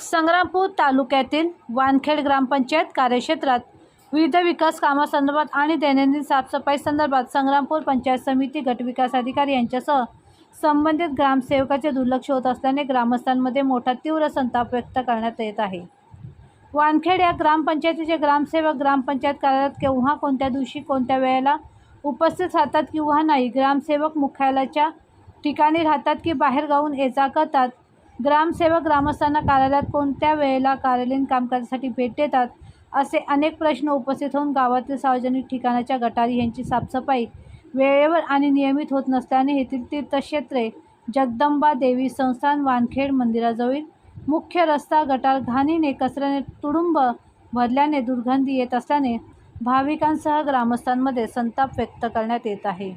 संग्रामपूर तालुक्यातील वानखेड ग्रामपंचायत कार्यक्षेत्रात विविध विकास कामासंदर्भात आणि दैनंदिन साफसफाई संदर्भात संग्रामपूर पंचायत समिती गटविकास अधिकारी यांच्यासह संबंधित ग्रामसेवकाचे दुर्लक्ष होत असल्याने ग्रामस्थांमध्ये मोठा तीव्र संताप व्यक्त करण्यात येत आहे. वानखेड या ग्रामपंचायतीचे ग्रामसेवक ग्रामपंचायत कार्यालयात केव्हा कोणत्या दिवशी कोणत्या वेळेला उपस्थित राहतात किंवा नाही ग्रामसेवक मुख्यालयाच्या ठिकाणी राहतात की बाहेर गावून ये जा करतात ग्रामसेवक ग्रामस्थांना कार्यालयात कोणत्या वेळेला कार्यालयीन कामकाजासाठी भेट देतात असे अनेक प्रश्न उपस्थित होऊन गावातील सार्वजनिक ठिकाणाच्या गटारी यांची साफसफाई वेळेवर आणि नियमित होत नसल्याने येथील तीर्थक्षेत्रे जगदंबा देवी संस्थान वानखेड मंदिराजवळील मुख्य रस्ता गटार घाणीने कचऱ्याने तुडुंब भरल्याने दुर्गंधी येत असल्याने भाविकांसह ग्रामस्थांमध्ये संताप व्यक्त करण्यात येत आहे.